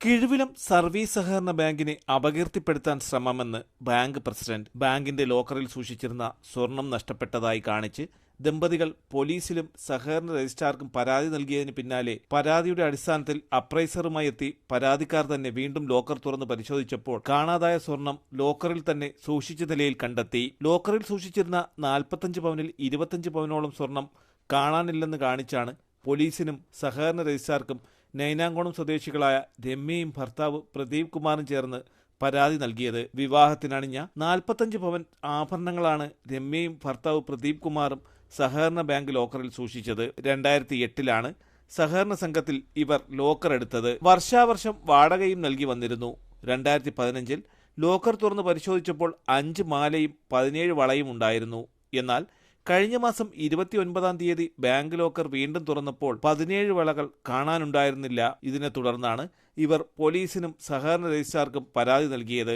Kizhuvilam service സഹകരണ ബാങ്കിനെ അപകീർത്തിപ്പെടുത്താൻ ശ്രമമെന്ന് bank president ബാങ്കിന്റെ ലോക്കറിൽ സൂക്ഷിച്ചിരുന്ന സ്വർണം നഷ്ടപ്പെട്ടതായി കാണിച്ച് ദമ്പതികൾ പോലീസിലും സഹകരണ രജിസ്ട്രാർക്കും പരാതി നൽകിയതിന് പിന്നാലെ പരാതിയുടെ അടിസ്ഥാനത്തിൽ അപ്രൈസറുമായി എത്തി പരാതിക്കാർ തന്നെ വീണ്ടും ലോക്കർ തുറന്ന് പരിശോധിച്ചപ്പോൾ കാണാതായ സ്വർണം ലോക്കറിൽ തന്നെ സൂക്ഷിച്ച നിലയിൽ കണ്ടെത്തി. ലോക്കറിൽ സൂക്ഷിച്ചിരുന്ന നാൽപ്പത്തഞ്ച് പവനിൽ ഇരുപത്തഞ്ച് പവനോളം സ്വർണം കാണാനില്ലെന്ന് കാണിച്ചാണ് പോലീസിനും സഹകരണ രജിസ്ട്രാർക്കും നൈനാങ്കോണം സ്വദേശികളായ രമ്യയും ഭർത്താവ് പ്രദീപ് കുമാറും ചേർന്ന് പരാതി നൽകിയത് വിവാഹത്തിനണിഞ്ഞ നാൽപ്പത്തഞ്ച് പവൻ ആഭരണങ്ങളാണ് രമ്യയും ഭർത്താവ് പ്രദീപ് കുമാറും സഹകരണ ബാങ്ക് ലോക്കറിൽ സൂക്ഷിച്ചത്. രണ്ടായിരത്തി എട്ടിലാണ് സഹകരണ സംഘത്തിൽ ഇവർ ലോക്കർ എടുത്തത്. വർഷാവർഷം വാടകയും നൽകി വന്നിരുന്നു. രണ്ടായിരത്തി പതിനഞ്ചിൽ ലോക്കർ തുറന്ന് പരിശോധിച്ചപ്പോൾ അഞ്ച് മാലയും പതിനേഴ് വളയും ഉണ്ടായിരുന്നു. എന്നാൽ കഴിഞ്ഞ മാസം ഇരുപത്തിയൊൻപതാം തീയതി ബാങ്ക് ലോക്കർ വീണ്ടും തുറന്നപ്പോൾ പതിനേഴ് വളകൾ കാണാനുണ്ടായിരുന്നില്ല. ഇതിനെ തുടർന്നാണ് ഇവർ പോലീസിനും സഹകരണ രജിസ്ട്രാർക്കും പരാതി നൽകിയത്.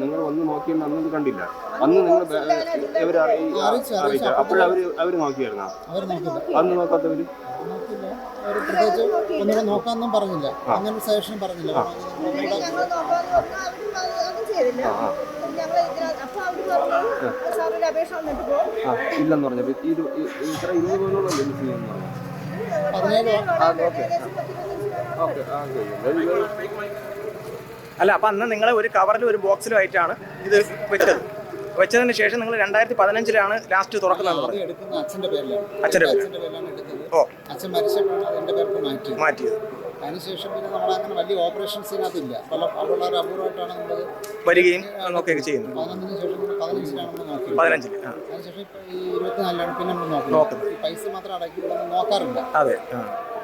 നിങ്ങൾ വന്ന് അന്ന് കണ്ടില്ല. അന്ന് നിങ്ങൾ അപ്പോഴവര് അവർ നോക്കിയായിരുന്നോ? അന്ന് നോക്കാത്തവര്? പ്രത്യേകിച്ച് നോക്കാമെന്നും പറഞ്ഞില്ല. അങ്ങനെ സജഷൻ പറഞ്ഞില്ല. ഞങ്ങൾ ഇതിനകത്ത് പറഞ്ഞു സാറിന്റെ അപേക്ഷ വന്നിട്ട് പോകും ആ ഇല്ലെന്ന് പറഞ്ഞപ്പോ ഇത് ഇത്ര ഇരുപത് ചെയ്യുന്നു ആ ഓക്കെ ഓക്കെ ആ ശരി. അല്ല അപ്പം അന്ന് നിങ്ങളെ ഒരു കവറിലും ഒരു ബോക്സിലും ആയിട്ടാണ് ഇത് വെച്ചത്. വെച്ചതിന് ശേഷം നിങ്ങൾ രണ്ടായിരത്തി പതിനഞ്ചിലാണ് ലാസ്റ്റ് തുറക്കുന്നത് അച്ഛന്റെ പേരിലാണ്. അച്ഛന്റെ എടുത്തത്. ഓ. അച്ഛൻ മാറ്റിയത്. മാറ്റിയത്. അതിനുശേഷം പിന്നെ നമ്മൾ അങ്ങനെ വലിയ ഓപ്പറേഷൻസ് ഇതിനകത്തില്ല. പല വളരെ അപൂർവമായിട്ടാണ് നമ്മൾ വരികയും നോക്കുകയൊക്കെ ചെയ്യുന്നത് പതിനൊന്നിന് ശേഷം നമ്മൾ പതിനഞ്ചിലാണ് നമ്മൾ പതിനഞ്ചിൽ അതിനുശേഷം ഈ ഇരുപത്തിനാലിലാണ് പിന്നെ നമ്മൾ നോക്കുന്നത്. പൈസ മാത്രം അടക്കി നമ്മൾ നോക്കാറില്ല. അതെ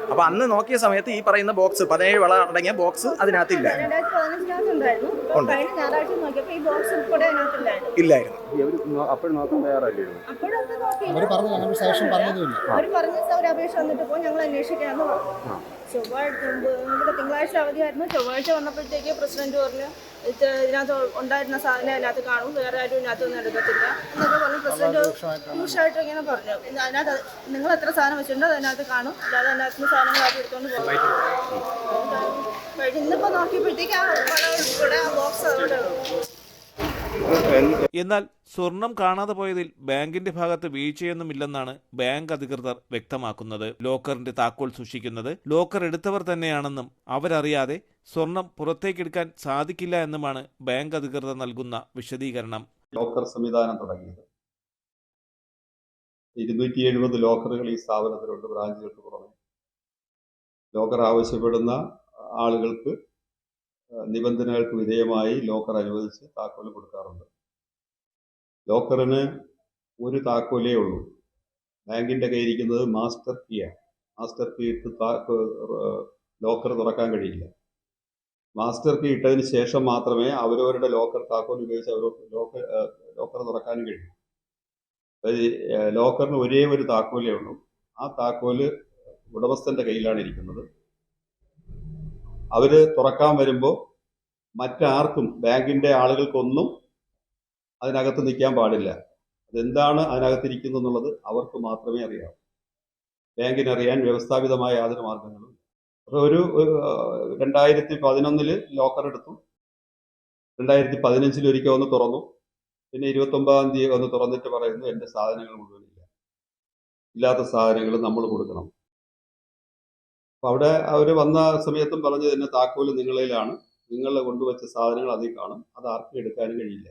ആ അപ്പം അന്ന് നോക്കിയ സമയത്ത് ഈ പറയുന്ന ബോക്സ് പതിനേഴ് വള അടങ്ങിയ ബോക്സ് അതിനകത്തില്ല. ഇല്ലായിരുന്നു. തിങ്കളാഴ്ച അവധിയായിരുന്നു. ചൊവ്വാഴ്ച വന്നപ്പോഴത്തേക്ക് പ്രസിഡന്റ് പറഞ്ഞു ഇത് ഇതിനകത്ത് ഉണ്ടായിരുന്ന സാധനം അതിനകത്ത് കാണും വേറെ ആരും ഇതിനകത്തൊന്നും എടുക്കത്തില്ല എന്നൊക്കെ പറഞ്ഞു. പ്രസിഡന്റ് രൂക്ഷമായിട്ട് ഇങ്ങനെ പറഞ്ഞു. അതിനകത്ത് നിങ്ങൾ എത്ര സാധനം വെച്ചിട്ടുണ്ടോ അതിനകത്ത് കാണും. അല്ലാതെ അതിനകത്ത് നിന്ന് എടുത്തോണ്ട് പോകും ഇന്നിപ്പോ നോക്കിയപ്പോഴത്തേക്ക് ആ വള ഉൾപ്പെടെ ആ ബോക്സ് അവിടെ എന്നാൽ സ്വർണം കാണാതെ പോയതിൽ ബാങ്കിന്റെ ഭാഗത്ത് വീഴ്ചയൊന്നുമില്ലെന്നാണ് ബാങ്ക് അധികൃതർ വ്യക്തമാക്കുന്നത്. ലോക്കറിന്റെ താക്കോൽ സൂക്ഷിക്കുന്നത് ലോക്കർ എടുത്തവർ തന്നെയാണെന്നും അവരറിയാതെ സ്വർണം പുറത്തേക്കെടുക്കാൻ സാധിക്കില്ല എന്നുമാണ് ബാങ്ക് അധികൃതർ നൽകുന്ന വിശദീകരണം. ലോക്കർ സംവിധാനം തുടങ്ങിയത്. ഇരുന്നൂറ്റി എഴുപത് ലോക്കറുകൾ ഈ സ്ഥാപനത്തിലുണ്ട് ബ്രാഞ്ചുകൾക്ക് പുറമെ. ലോക്കർ ആവശ്യപ്പെടുന്ന ആളുകൾക്ക് നിബന്ധനകൾക്ക് വിധേയമായി ലോക്കർ അനുവദിച്ച് താക്കോൽ കൊടുക്കാറുണ്ട്. ലോക്കറിന് ഒരു താക്കോലേ ഉള്ളൂ. ബാങ്കിന്റെ കയ്യിരിക്കുന്നത് മാസ്റ്റർ കീയാണ് മാസ്റ്റർ കീ ഇട്ട് ലോക്കർ തുറക്കാൻ കഴിയില്ല. മാസ്റ്റർ കീ ഇട്ടതിന് ശേഷം മാത്രമേ അവരവരുടെ ലോക്കർ താക്കോൽ ഉപയോഗിച്ച് അവർ ലോക്കർ ലോക്കർ തുറക്കാനും കഴിയും. ലോക്കറിന് ഒരേ ഒരു താക്കോലേ ഉള്ളൂ. ആ താക്കോൽ ഉടമസ്ഥന്റെ കയ്യിലാണ് ഇരിക്കുന്നത്. അവർ തുറക്കാൻ വരുമ്പോൾ മറ്റാർക്കും ബാങ്കിന്റെ ആളുകൾക്കൊന്നും അതിനകത്ത് നിൽക്കാൻ പാടില്ല. അതെന്താണ് അതിനകത്തിരിക്കുന്നത് എന്നുള്ളത് അവർക്ക് മാത്രമേ അറിയാവൂ. ബാങ്കിന് അറിയാൻ വ്യവസ്ഥാപിതമായ യാതൊരു മാർഗങ്ങളും അപ്പോൾ അപ്പൊ ഒരു രണ്ടായിരത്തി പതിനൊന്നിൽ ലോക്കർ എടുത്തു. രണ്ടായിരത്തി പതിനഞ്ചിൽ ഒരിക്കൽ ഒന്ന് തുറന്നു. പിന്നെ ഇരുപത്തി ഒമ്പതാം തീയതി ഒന്ന് തുറന്നിട്ട് പറയുന്നു എന്റെ സാധനങ്ങൾ മുഴുവൻ ഇല്ല ഇല്ലാത്ത സാധനങ്ങൾ നമ്മൾ കൊടുക്കണം. അപ്പൊ അവിടെ അവർ വന്ന സമയത്തും പറഞ്ഞത് എന്നെ താക്കോൽ നിങ്ങളിലാണ്. നിങ്ങൾ കൊണ്ടുവച്ച സാധനങ്ങൾ അതിൽ കാണും. അത് ആർക്കും എടുക്കാനും കഴിയില്ല.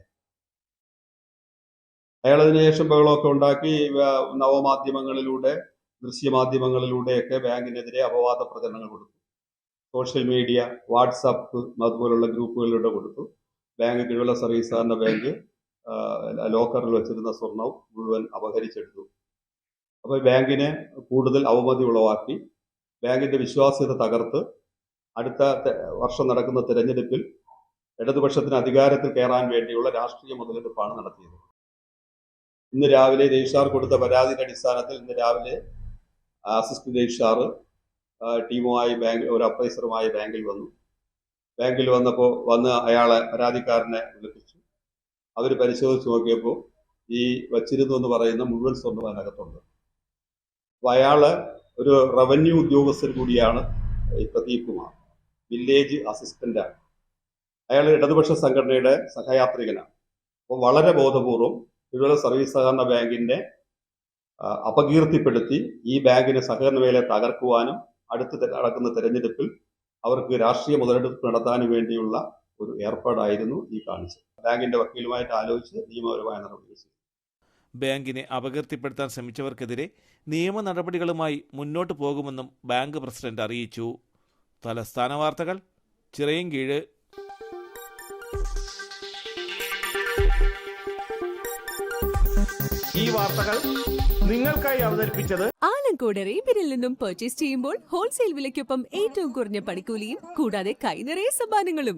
അയാൾ അതിനുശേഷം ബഹളമൊക്കെ ഉണ്ടാക്കി. നവമാധ്യമങ്ങളിലൂടെ ദൃശ്യമാധ്യമങ്ങളിലൂടെയൊക്കെ ബാങ്കിനെതിരെ അപവാദ പ്രചരണങ്ങൾ കൊടുത്തു. സോഷ്യൽ മീഡിയ വാട്സപ്പ് അതുപോലുള്ള ഗ്രൂപ്പുകളിലൂടെ കൊടുത്തു. ബാങ്ക് കീഴുള്ള സർവീസ് സഹകരണ ബാങ്ക് ലോക്കറിൽ വെച്ചിരുന്ന സ്വർണവും മുഴുവൻ അപഹരിച്ചെടുത്തു. അപ്പോൾ ബാങ്കിനെ കൂടുതൽ അവമതി ഉളവാക്കി. ബാങ്കിന്റെ വിശ്വാസ്യത തകർത്ത് അടുത്ത വർഷം നടക്കുന്ന തെരഞ്ഞെടുപ്പിൽ ഇടതുപക്ഷത്തിന് അധികാരത്തിൽ കയറാൻ വേണ്ടിയുള്ള രാഷ്ട്രീയ മുതലെടുപ്പാണ് നടത്തിയത്. ഇന്ന് രാവിലെ രജിസ്ട്രാർ കൊടുത്ത പരാതിയുടെ അടിസ്ഥാനത്തിൽ ഇന്ന് രാവിലെ അസിസ്റ്റന്റ് രജിസ്ട്രാർ ടീമുമായി ബാങ്ക് ഒരു അപ്രൈസറുമായി ബാങ്കിൽ വന്നു. ബാങ്കിൽ വന്നപ്പോൾ വന്ന് അയാളെ പരാതിക്കാരനെ വിളിപ്പിച്ചു. അവർ പരിശോധിച്ച് നോക്കിയപ്പോൾ ഈ വച്ചിരുന്നു എന്ന് പറയുന്ന മുഴുവൻ സ്വർണം അതിനകത്തുണ്ട് അപ്പോൾ അയാൾ ഒരു റവന്യൂ ഉദ്യോഗസ്ഥർ കൂടിയാണ് പ്രദീപ് കുമാർ. വില്ലേജ് അസിസ്റ്റന്റാണ് അയാൾ ഇടതുപക്ഷ സംഘടനയുടെ സഹയാത്രികനാണ്. അപ്പോൾ വളരെ ബോധപൂർവം തിരുവല്ല സർവീസ് സഹകരണ ബാങ്കിന്റെ ആ, അപകീർത്തിപ്പെടുത്തി ഈ ബാങ്കിന് സഹകരണ മേഖലയെ തകർക്കുവാനും അടുത്ത് നടക്കുന്ന തെരഞ്ഞെടുപ്പിൽ അവർക്ക് രാഷ്ട്രീയ മുതലെടുപ്പ് നടത്താനും വേണ്ടിയുള്ള ഒരു ഏർപ്പാടായിരുന്നു ഈ കാണിച്ചത്. ബാങ്കിന്റെ വക്കീലുമായിട്ട് ആലോചിച്ച് നിയമപരമായ സ്വീകരിച്ചു. ബാങ്കിനെ അപകീർത്തിപ്പെടുത്താൻ ശ്രമിച്ചവർക്കെതിരെ നിയമ നടപടികളുമായി മുന്നോട്ട് പോകുമെന്നും ബാങ്ക് പ്രസിഡന്റ് അറിയിച്ചു. തലസ്ഥാന വാർത്തകൾ ചിറയൻകീഴ്. ഈ വാർത്തകൾ നിങ്ങൾക്കായി അവതരിപ്പിച്ചത് ആലങ്കോട് റേബിനിൽ നിന്നും പർച്ചേസ് ചെയ്യുമ്പോൾ ഹോൾസെയിൽ വിലയ്ക്കൊപ്പം ഏറ്റവും കുറഞ്ഞ പണിക്കൂലിയും കൂടാതെ കൈനിറയ സമ്മാനങ്ങളും.